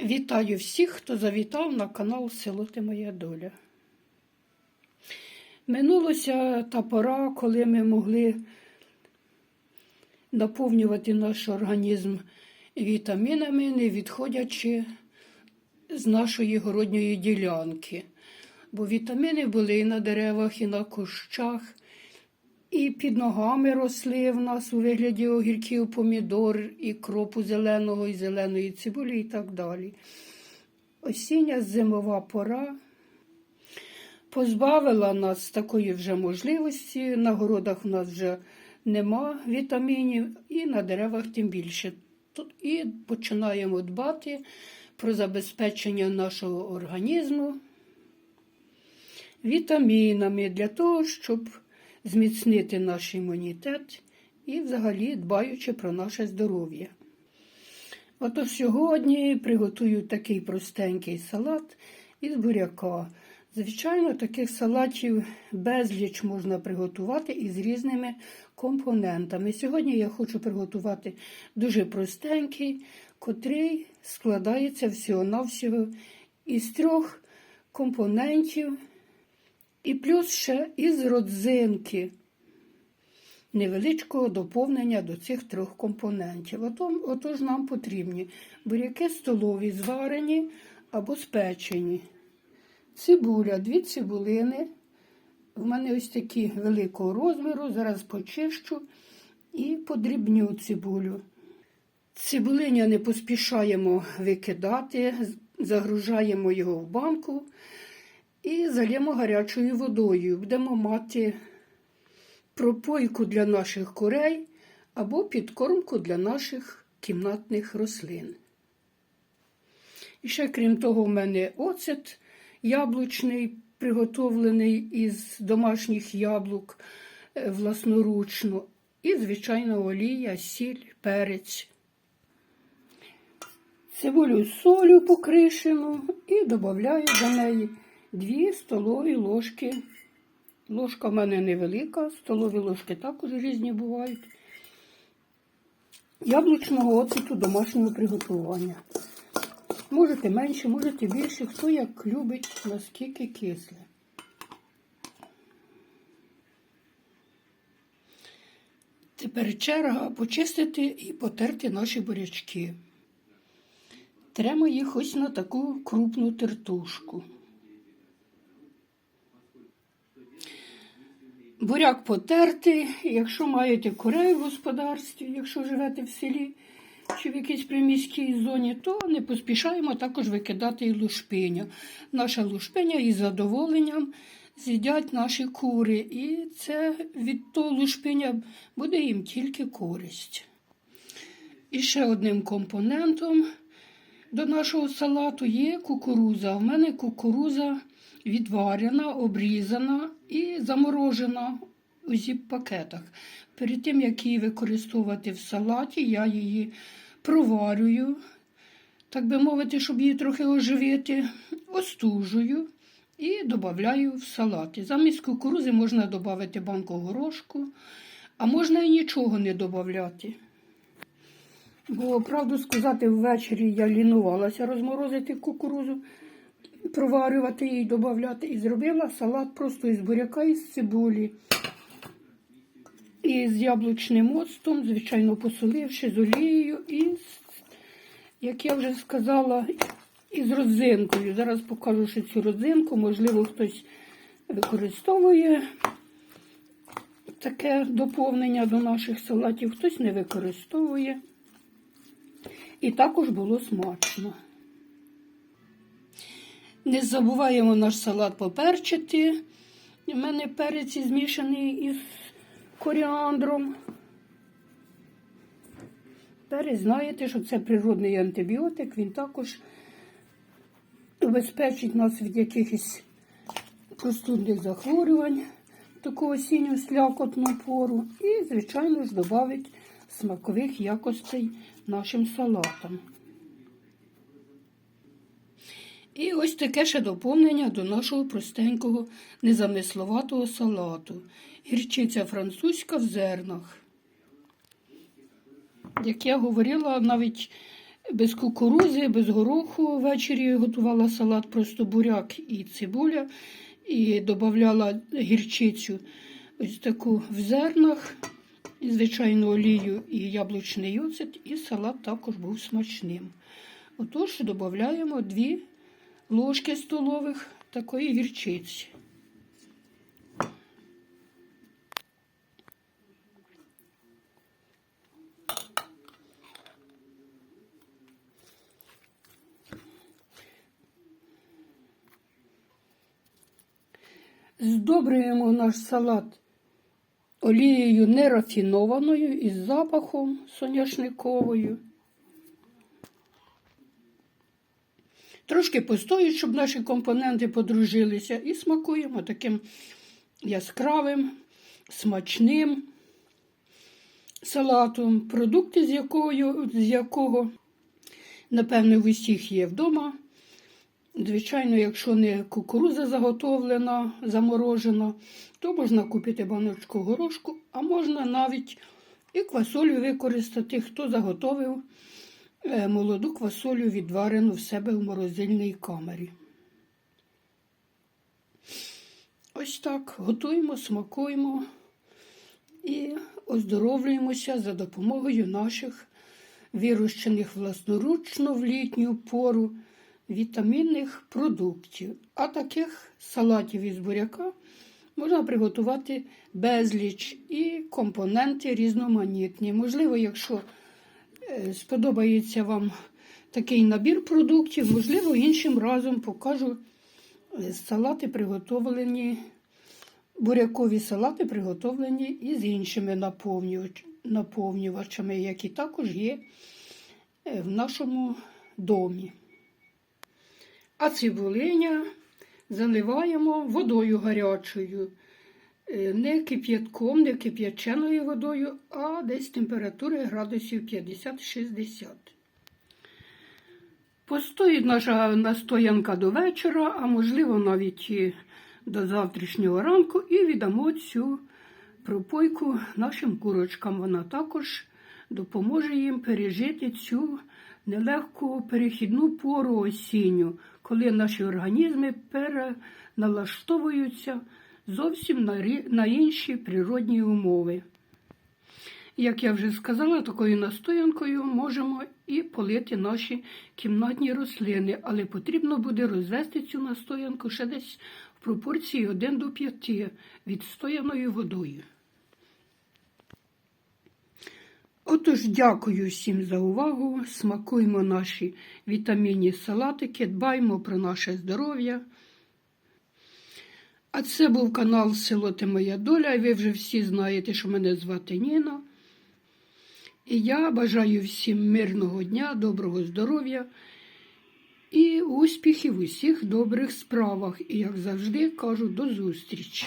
Вітаю всіх, хто завітав на канал Село Ти Моя Доля. Минулося та пора, коли ми могли наповнювати наш організм вітамінами, не відходячи з нашої городньої ділянки. Бо вітаміни були і на деревах, і на кущах, і під ногами росли в нас у вигляді огірків, помідор, і кропу зеленого, і зеленої цибулі, і так далі. Осіння зимова пора позбавила нас такої вже можливості. На городах в нас вже нема вітамінів, і на деревах тим більше. І починаємо дбати про забезпечення нашого організму вітамінами для того, щоб зміцнити наш імунітет і взагалі дбаючи про наше здоров'я. Отож сьогодні приготую такий простенький салат із буряка. Звичайно, таких салатів безліч можна приготувати із різними компонентами. Сьогодні я хочу приготувати дуже простенький, котрий складається всього-навсього із трьох компонентів, і плюс ще із родзинки невеличкого доповнення до цих трьох компонентів. Ото- Отож нам потрібні буряки столові, зварені або спечені. Цибуля, дві цибулини. В мене ось такі великого розміру. Зараз почищу і подрібню цибулю. Цибулиня не поспішаємо викидати, загружаємо його в банку і зальємо гарячою водою. Будемо мати пропойку для наших курей або підкормку для наших кімнатних рослин. І ще, крім того, в мене оцет яблучний, приготовлений із домашніх яблук е, власноручно. І, звичайно, олія, сіль, перець. Цибулю солю покришимо і додаю до неї 2 столові ложки. Ложка в мене невелика, столові ложки також різні бувають. Яблучного оцету домашнього приготування. Можете менше, можете більше, хто як любить, наскільки кисле. Тепер черга почистити і потерти наші бурячки. Тремо їх ось на таку крупну тертушку. Буряк потертий, якщо маєте курей в господарстві, якщо живете в селі чи в якійсь приміській зоні, то не поспішаємо також викидати і лушпиня. Наша лушпиня із задоволенням з'їдять наші кури. І це від того лушпиня буде їм тільки користь. І ще одним компонентом до нашого салату є кукуруза. У мене кукуруза відварена, обрізана і заморожена у зіп-пакетах. Перед тим, як її використовувати в салаті, я її проварюю, так би мовити, щоб її трохи оживити, остужую і додаю в салаті. Замість кукурузи можна додати банку горошку, а можна і нічого не додати. Бо, правду сказати, ввечері я лінувалася розморозити кукурузу, проварювати її, додати. І зробила салат просто із буряка і з цибулі. І з яблучним оцтом, звичайно, посоливши з олією і, як я вже сказала, із родзинкою. Зараз покажу ще цю родзинку. Можливо, хтось використовує таке доповнення до наших салатів, хтось не використовує. І також було смачно. Не забуваємо наш салат поперчити. У мене перець змішаний із коріандром. Перець, знаєте, що це природний антибіотик, він також убезпечить нас від якихось простудних захворювань, таку осінню слякотну пору. І, звичайно ж, додавить смакових якостей нашим салатам. І ось таке ще доповнення до нашого простенького незамисловатого салату. Гірчиця французька в зернах. Як я говорила, навіть без кукурузи, без гороху. Ввечері готувала салат, просто буряк і цибуля, і додавала гірчицю ось таку в зернах, і, звичайно, олію і яблучний оцет, і салат також був смачним. Отож, додаємо 2 ложки столових такої гірчиці. Здобрюємо наш салат олією нерафінованою із запахом соняшниковою. Трошки постоїть, щоб наші компоненти подружилися, і смакуємо таким яскравим, смачним салатом, продукти, з, якою, з якого, напевне, в усіх є вдома. Звичайно, якщо не кукуруза заготовлена, заморожена, то можна купити баночку горошку, а можна навіть і квасолю використати, хто заготовив молоду квасолю відварену в себе в морозильній камері. Ось так готуємо, смакуємо і оздоровлюємося за допомогою наших вирощених власноручно в літню пору вітамінних продуктів. А таких салатів із буряка можна приготувати безліч і компоненти різноманітні. Можливо, якщо е, сподобається вам такий набір продуктів, можливо, іншим разом покажу е, салати приготовлені. Бурякові салати приготовлені із іншими наповнювачами, які також є е, в нашому домі. А цибулиня заливаємо водою гарячою. Е, Не кип'ятком, не кип'яченою водою, а десь температури градусів 50-60. Постоїть наша настоянка до вечора, а можливо навіть і до завтрашнього ранку, і віддамо цю пропойку нашим курочкам. Вона також допоможе їм пережити цю нелегку перехідну пору осінню, коли наші організми переналаштовуються зовсім на, інші природні умови. Як я вже сказала, такою настоянкою можемо і полити наші кімнатні рослини, але потрібно буде розвести цю настоянку ще десь в пропорції 1 до 5 відстояною водою. Отож, дякую всім за увагу. Смакуємо наші вітамінні салатики, дбаймо про наше здоров'я. А це був канал Село Ти Моя Доля, ви вже всі знаєте, що мене звати Ніна. І я бажаю всім мирного дня, доброго здоров'я і успіхів у всіх добрих справах. І, як завжди, кажу, до зустрічі!